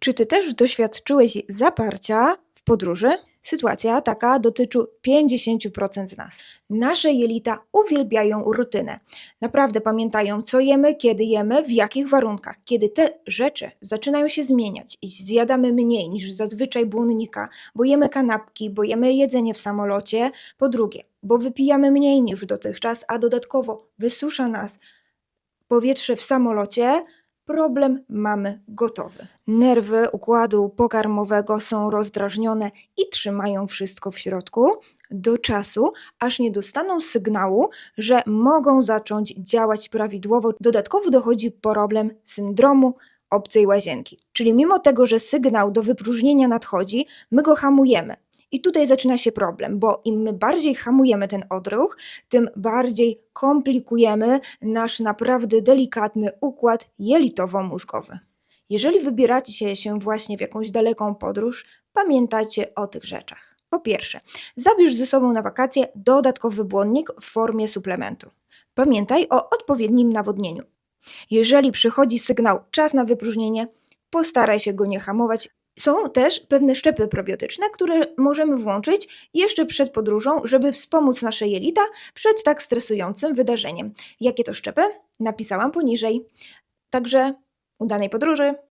Czy ty też doświadczyłeś zaparcia w podróży? Sytuacja taka dotyczy 50% z nas. Nasze jelita uwielbiają rutynę. Naprawdę pamiętają, co jemy, kiedy jemy, w jakich warunkach. Kiedy te rzeczy zaczynają się zmieniać i zjadamy mniej niż zazwyczaj błonnika, bo jemy kanapki, bo jemy jedzenie w samolocie, po drugie, bo wypijamy mniej niż dotychczas, a dodatkowo wysusza nas powietrze w samolocie, problem mamy gotowy. Nerwy układu pokarmowego są rozdrażnione i trzymają wszystko w środku do czasu, aż nie dostaną sygnału, że mogą zacząć działać prawidłowo. Dodatkowo dochodzi problem syndromu obcej łazienki. Czyli mimo tego, że sygnał do wypróżnienia nadchodzi, my go hamujemy. I tutaj zaczyna się problem, bo im my bardziej hamujemy ten odruch, tym bardziej komplikujemy nasz naprawdę delikatny układ jelitowo-mózgowy. Jeżeli wybieracie się właśnie w jakąś daleką podróż, pamiętajcie o tych rzeczach. Po pierwsze, zabierz ze sobą na wakacje dodatkowy błonnik w formie suplementu. Pamiętaj o odpowiednim nawodnieniu. Jeżeli przychodzi sygnał czas na wypróżnienie, postaraj się go nie hamować. Są też pewne szczepy probiotyczne, które możemy włączyć jeszcze przed podróżą, żeby wspomóc nasze jelita przed tak stresującym wydarzeniem. Jakie to szczepy? Napisałam poniżej. Także udanej podróży!